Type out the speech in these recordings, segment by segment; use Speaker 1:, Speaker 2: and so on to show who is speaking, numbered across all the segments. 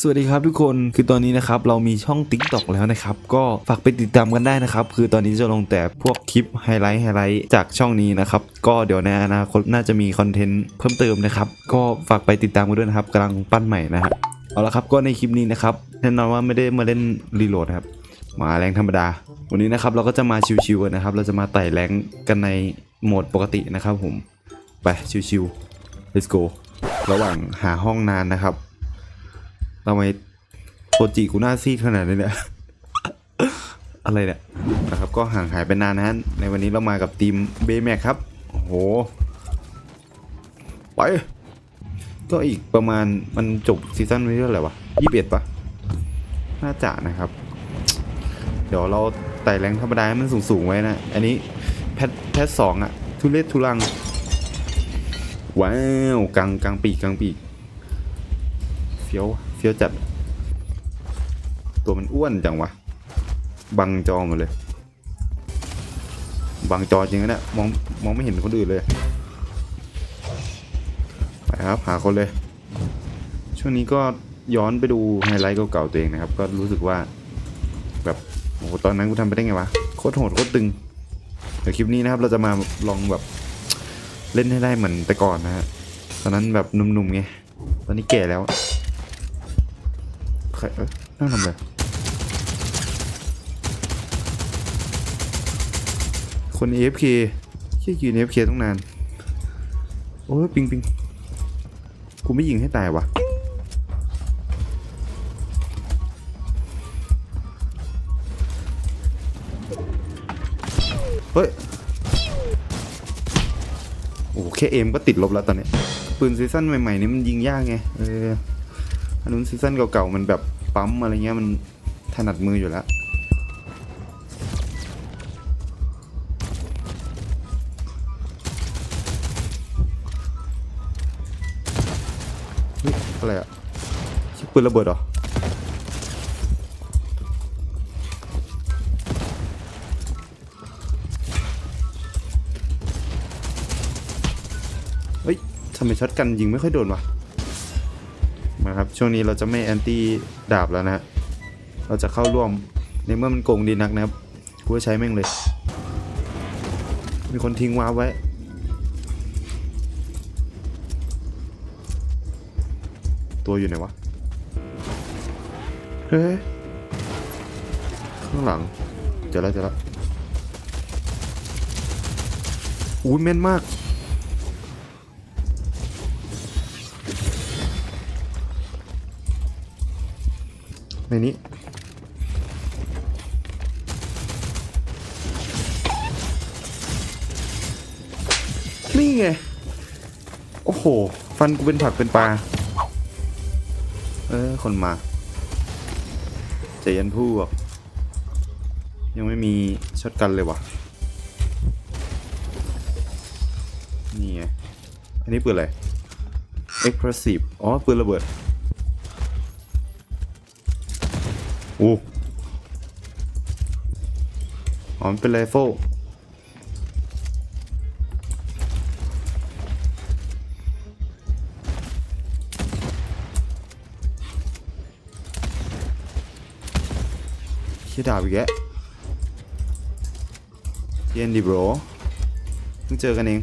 Speaker 1: สวัสดีครับทุกคนคือตอนนี้นะครับเรามีช่อง Tik t o k แล้วนะครับ ก็ฝากไปติดตามกันได้นะครับ คือตอนนี้จะลงแต่พวกคลิปไฮไลท์ไฮไลท์จากช่องนี้นะครับ ก็เดี๋ยวในอนาคตน่าจะมีคอนเทนต์เพิ่มเติมนะครับ ก็ฝากไปติดตามกันด้วยนะครับกำลังปั้นใหม่นะฮะเอาละครับก็ในคลิปนี้นะครับแน่นอนว่าไม่ได้มาเล่นรีโหลดครับมาแรงธรรมดา วันนี้นะครับเราก็จะมาชิวๆกันนะครับ เราจะมาไต่แรงกันในโหมดปกตินะครับผมไปชิวๆ let's go ระหว่างหาห้องนานนะครับ ทำไมโทจิกูหน้าซีดขนาดนี้เนี่ย อะไรเนี่ยนะครับ ก็ห่างหายไปนานนะฮะ ในวันนี้เรามากับทีมเบแม็กครับ โอ้โห ไป ก็อีกประมาณมันจบซีซั่นนี้เท่าไหร่วะยี่สิบเอ็ดปะน่าจะนะครับ เดี๋ยวเราไต่แรงธรรมดาให้มันสูงๆไว้นะ อันนี้แพทแพทสองอะทุเลศทุลัง ว้าวกลางกลางปีกกลางปีกเฟี้ยว เฟี้ยวจัด ตัวมันอ้วนจังวะ บังจอหมดเลย บังจอจริงนะเนี่ยมองมองไม่เห็นคนอื่นเลย ไปครับหาคนเลย ช่วงนี้ก็ย้อนไปดูไฮไลท์เก่าๆตัวเองนะครับ ก็รู้สึกว่าแบบโอ้โหตอนนั้นกูทำไปได้ไงวะโคตรโหดโคตรตึงเดี๋ยวคลิปนี้นะครับเราจะมาลองแบบเล่นให้ได้เหมือนแต่ก่อนนะฮะตอนนั้นแบบหนุ่มๆไงตอนนี้แก่แล้ว ใครเอ้ยนั่งทำอะไรคน AFK เชี่ยยืน AFK ตั้งนาน โอ้ยปิงปิงกูไม่ยิงให้ตายวะเฮ้ย โอ้แค่เอมก็ติดลบแล้วตอนนี้ ปืนซีซั่นใหม่ ๆ นี่มันยิงยากไง เออ อันนู้นซีซั่นเก่าๆมันแบบปั๊มอะไรเงี้ยมันถนัดมืออยู่แล้วอะไรอะชิปืนระเบิดเหรอเฮ้ยทำไมช็อตกันยิงไม่ค่อยโดนวะ มาครับ ช่วงนี้เราจะไม่แอนตี้ดาบแล้วนะฮะเราจะเข้าร่วมในเมื่อมันโกงดีนักนะครับกูก็ใช้แม่งเลย มีคนทิ้งวาไว้ ตัวอยู่ไหนวะ เฮ้ยข้างหลัง เจอแล้วเจอแล้วอุ้ยแม่นมาก ในนี้ นี่ไง โอ้โห ฟันกูเป็นผักเป็นปลา เออ คนมาใจย็นผู้บอกยังไม่มีช็อตกันเลยวะนี่ไง อันนี้ปืนอะไร explosive อ๋อ ปืนระเบิด อ้อ๋อมันเป็นไรเฟิลเชี่ยดาบอีกแกะเย็นดิบรเพิ่งเจอกันเอง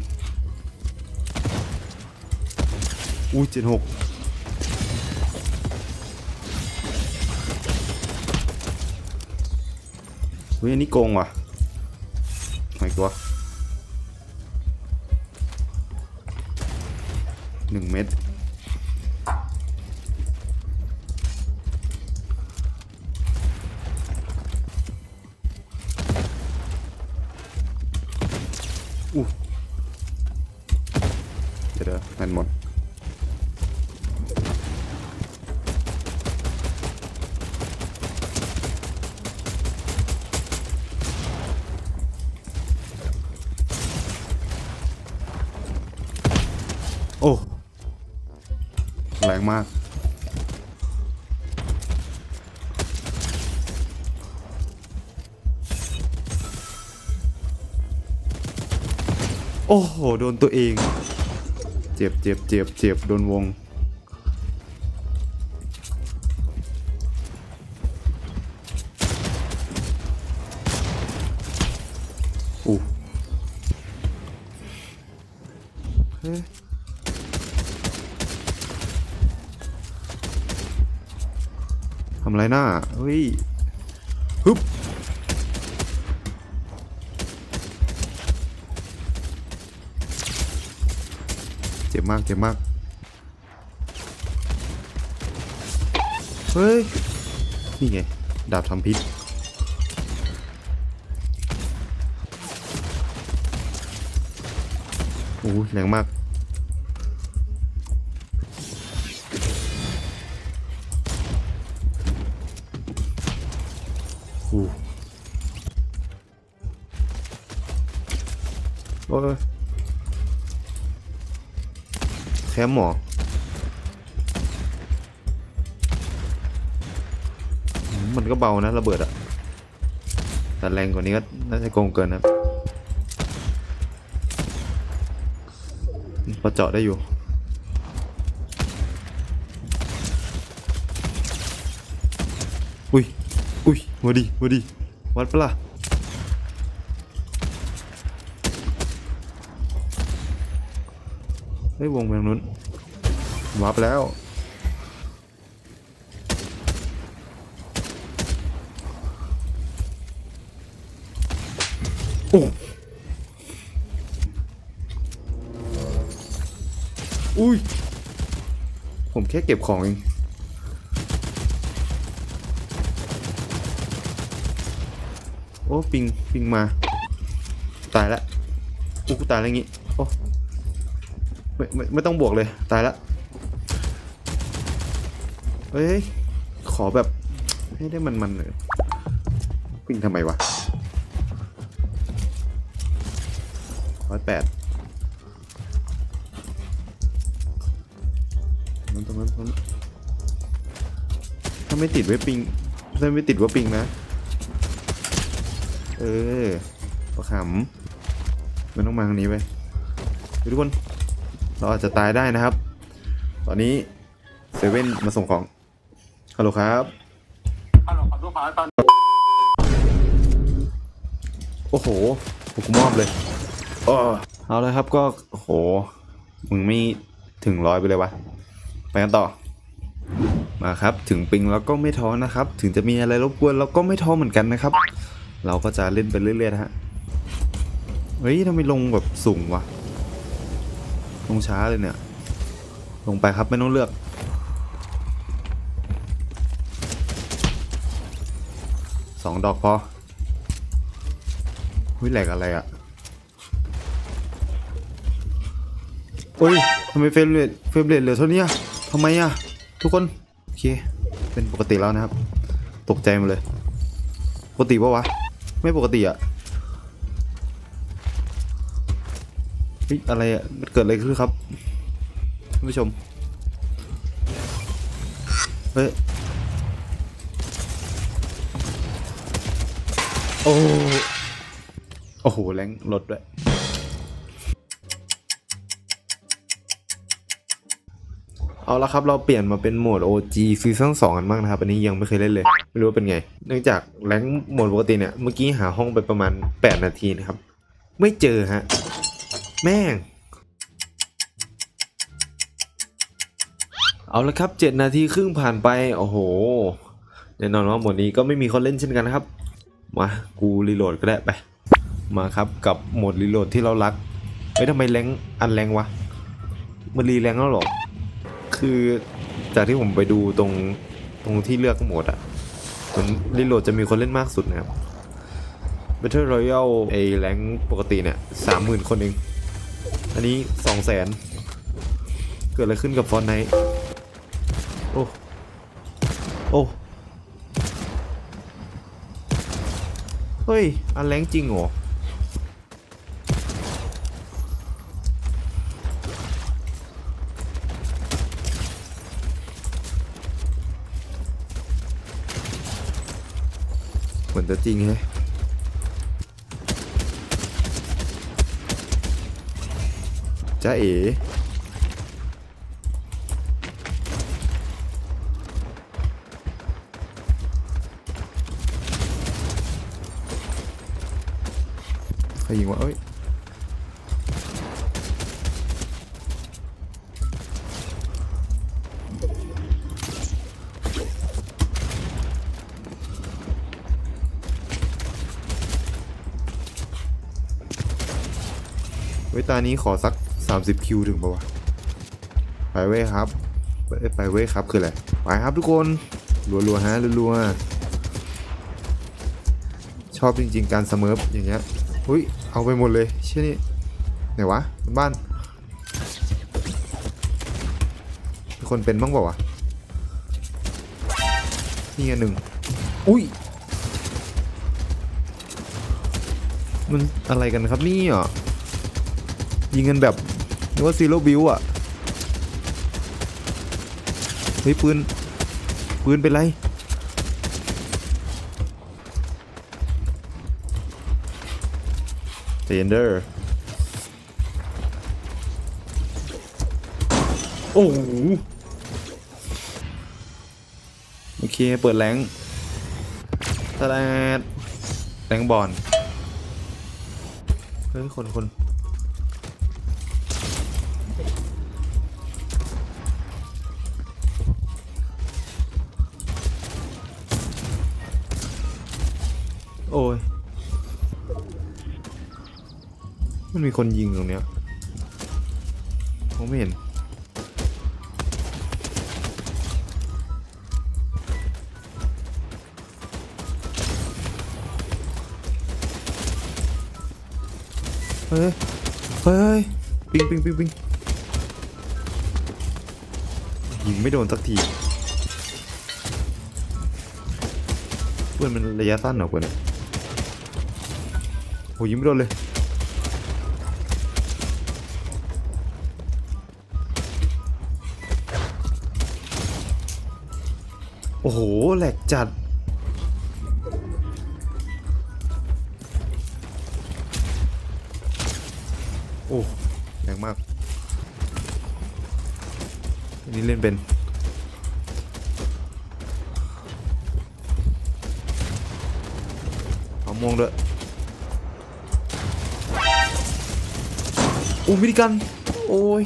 Speaker 1: อู้เจ็ดหก ฮ้ยอันนี้โกงว่ะไม่ตัวหนึ่งเม็ดอู้เดี๋ยวเดี๋ยวแมนหมด มาก โอ้โห โดนตัวเอง เจ็บเจ็บเจ็บเจ็บโดนวง อะไรหน้าเฮ้ยฮึบเจ็บมากเจ็บมากเฮ้ย นี่ไง ดาบทำพิษโอ้แรงมาก แคมหมออืมมันก็เบานะระเบิดอะแต่แรงกว่านี้ก็น่าจะโกงเกินนะพอเจาะได้อยู่ อุ้ย อุ้ยมาดีมาดีวัดปะล่ะ เฮ้ยวงไปทางนู้นวับแล้วโอ้อุ้ย ผมแค่เก็บของเองโอ้ ปิง ปิงมา ตายละอู้ตายแล้วงี้ โอ้ ไม่ไม่ไม่ต้องบวกเลย ตายละเฮ้ย ขอแบบให้ได้มันมันๆหน่อยปิงทำไมวะร้อยแปดนั้นตรงนั้นตรงนั้นถ้าไม่ติดไว้ปิงถ้าไม่ติดว่าปิงนะ เออประขำมันต้องมาทางนี้ไปทุกคน เราอาจจะตายได้นะครับ ตอนนี้เซเว่นมาส่งของ ฮัลโหลครับ
Speaker 2: ฮัลโหลครับลูกค้าตอน
Speaker 1: โอ้โหผมมอบเลยเออเอาเลยครับก็โอ้โห มึงไม่ถึงร้อยไปเลยวะ ไปกันต่อ มาครับ ถึงปิงแล้วก็ไม่ท้อนะครับ ถึงจะมีอะไรรบกวนเราก็ไม่ท้อเหมือนกันนะครับ เราก็จะเล่นไปเรื่อยๆนะฮะ เฮ้ยทำไมลงแบบสูงวะ ลงช้าเลยเนี่ย ลงไปครับไม่ต้องเลือก สองดอกพอหุ้ยแหลกอะไรอะโอ้ยทำไมเฟรมเรทเฟรมเรทเหลือเท่านี้อะทำไมอะทุกคน โอเค เป็นปกติแล้วนะครับ ตกใจหมาเลย ปกติปะวะ ไม่ปกติอะ ฮ้ยอะไรอะมันเกิดอะไรขึ้นครับท่านผู้ชม เฮ้ย โอ้ โอ้โห แรงลดด้วย เอาละครับ เราเปลี่ยนมาเป็นโหมด OG ซีซั่น2กันบ้างนะครับ อันนี้ยังไม่เคยเล่นเลย ไม่รู้ว่าเป็นไง เนื่องจากแรงโหมดปกติเนี่ย เมื่อกี้หาห้องไปประมาณ 8 นาทีนะครับ ไม่เจอฮะ แม่ง เอาละครับ 7 นาทีครึ่งผ่านไป โอ้โห แน่นอนว่าหมดนี้ก็ไม่มีคนเล่นเช่นกันนะครับ มา กูรีโหลดก็ได้ไป มาครับกับโหมดรีโหลดที่เรารักเฮ้ยทำไมแรงอันแรงวะ มันรีแรงแล้วหรอ คือจากที่ผมไปดูตรงตรงที่เลือกโหมดอะมันรีโหลดจะมีคนเล่นมากสุดนะครับ Battle Royale ไอแรงปกติเนี่ยสามหมื่นคนเอง อันนี้สองแสนเกิดอะไรขึ้นกับฟอนไนโอ้ โอ้ เฮ้ย อันแรงจริงเหรอ เหมือนจะจริงแฮะ จ้าเอ๋ใครยิงวะเอ้ยเฮ้ยตานี้ขอสัก 30คิวถึงปะวะไปเว้ยครับไปเว้ยครับคืออะไรไปครับทุกคนรัวๆฮะรัวๆชอบจริง ๆ การเสมออย่างเงี้ยหุ้ยเอาไปหมดเลยเชี่ยนี่ไหนวะบ้านคนเป็นบ้างเปล่าวะนี่ไงหนึ่งอุ้ยมันอะไรกันครับนี่อะยิงกันแบบ นึกว่าซีโร่บิวอะเฮ้ยปืน ปืนเป็นไรเทนเดอร์ โอ้โหโอเค เปิดแรงตะแลดแรงบอลเฮ้ย คนคน มีคนยิงตรงเนี้ยผมไม่เห็น เฮ้ย เฮ้ย ปิงปิงปิงปิงยิงไม่โดนสักทีเพื่อนมันระยะสั้นเหรอเพื่อนเนี่ยโหยิงไม่โดนเลย โอ้โห แหลกจัด โอ้แรงมาก อันนี้เล่นเป็น เอามองด้วยโอ้มิดิกัน โอ้ย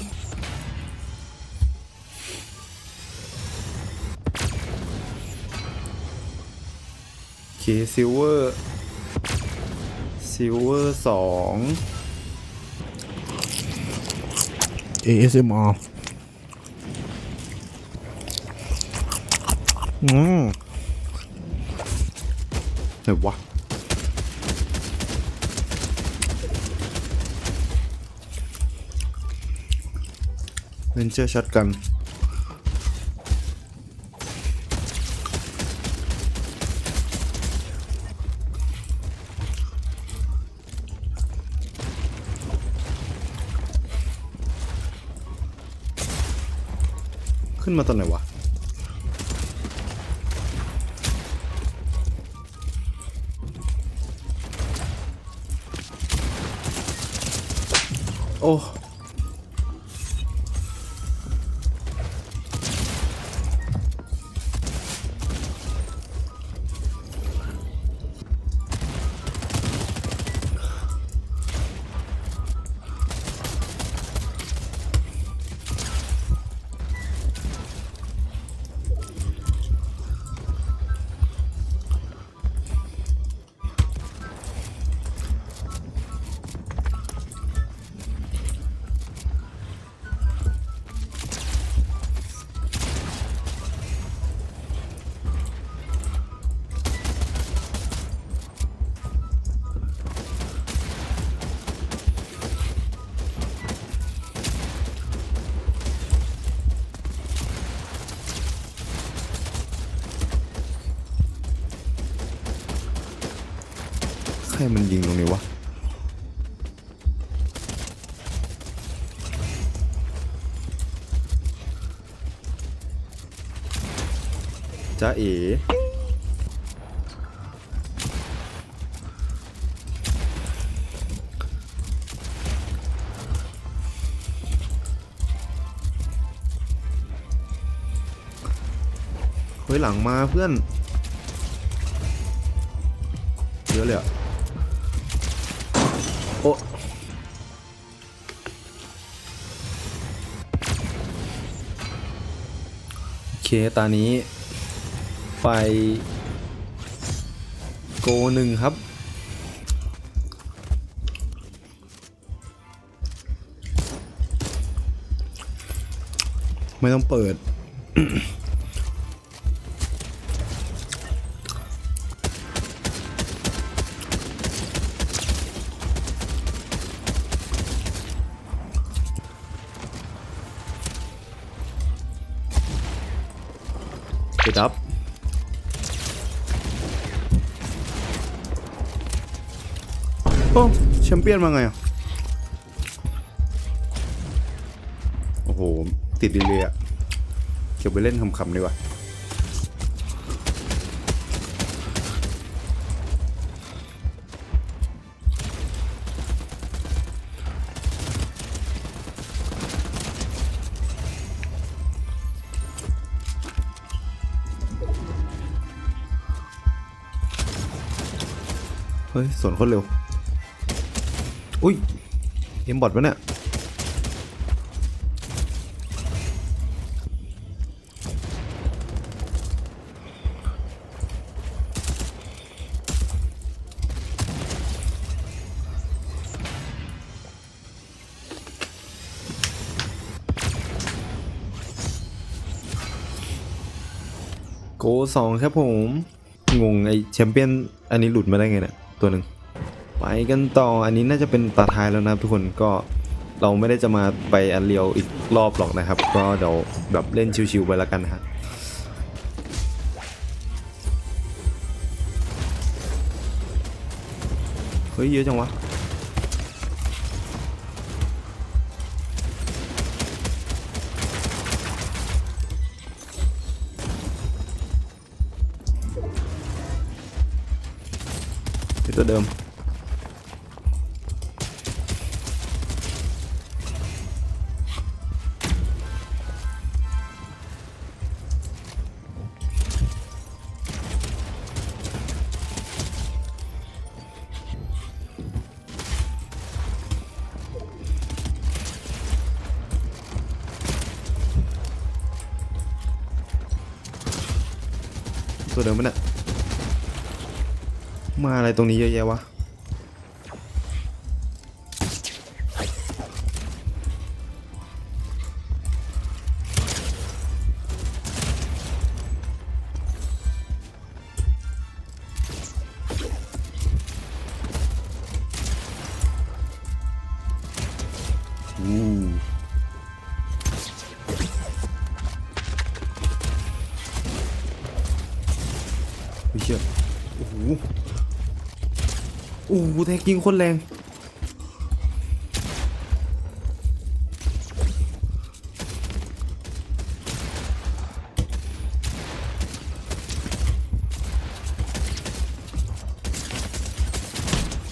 Speaker 1: ซิลเวอร์ซิลเวอร์สอง
Speaker 3: ASMR อืม
Speaker 1: ไหนวะเล่นเจอช็อตกัน ขึ้นมาตอนไหนวะ โอ้ ครมันยิงตรงนี้วะจ้าเอ๋เฮ้ยหลังมาเพื่อนเยอะเลยอะ เคตานี้ไปโกหนึ่งครับ ไม่ต้องเปิด ปิดอัพโอ้แชมเปี้ยนมาไงอะโอ้โห ติดดีเลยอะเก็บไปเล่นคำๆดีกว่า ฮ้ยสวนโคนเร็ว อุ้ยเอ็มบอทวะเนี่ยโกสองครับผม งงไอแชมเปี้ยน อันนี้หลุดมาได้ไงเนี่ย ตัวหนึ่งไปกันต่ออันนี้น่าจะเป็นตาท้ายแล้วนะครับทุกคนก็เราไม่ได้จะมาไปอันเรียวอีกรอบหรอกนะครับ ก็เดี๋ยวแบบเล่นชิวๆไปแล้วกันนะฮะเฮ้ยเยอะจังวะ ตัวเดิม ตัวเดิมมันอะ มาอะไรตรงนี้เยอะแยะวะ โอ้โหแท็กยิงคนแรง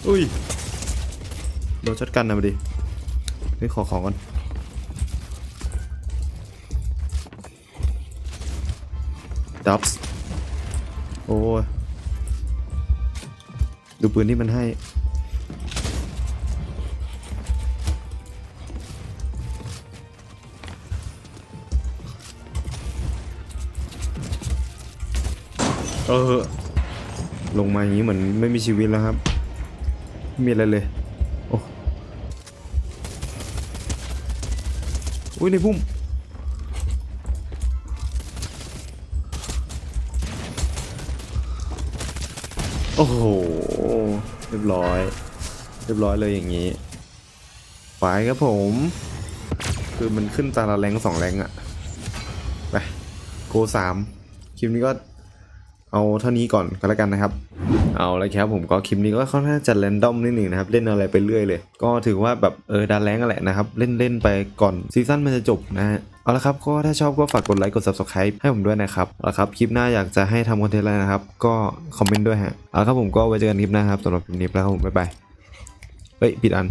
Speaker 1: อุ้ย โดนช็อตกันนะมาดิเฮ้ยขอของก่อนดับส์โอ้ย ดูปืนที่มันให้ เออ ลงมาอย่างนี้เหมือนไม่มีชีวิตแล้วครับไม่มีอะไรเลย โอ้อุ้ยในพุ่ม โอ้โห เรียบร้อย เรียบร้อยเลยอย่างนี้ไปครับผม คือมันขึ้นตาละแรงสองแรงอะไปโกสามคลิปนี้ก็ เอาเท่านี้ก่อนก็แล้วกันนะครับ เอาละครับผมก็คลิปนี้ก็ค่อนข้างจะแรนดอมนิดหนึ่งนะครับ เล่นอะไรไปเรื่อยเลย ก็ถือว่าแบบเออดันแรงกันแหละนะครับ เล่นเล่นไปก่อนซีซั่นมันจะจบนะฮะเอาละครับ ก็ถ้าชอบก็ฝากกดไลค์กด subscribe ให้ผมด้วยนะครับเอาละครับ คลิปหน้าอยากจะให้ทำคอนเทนต์อะไรนะครับ ก็คอมเมนต์ด้วยฮะเอาละครับผมก็ไว้เจอกันคลิปหน้าครับสำหรับคลิปนี้แล้วครับผมบ๊ายบายเฮ้ยผิดอัน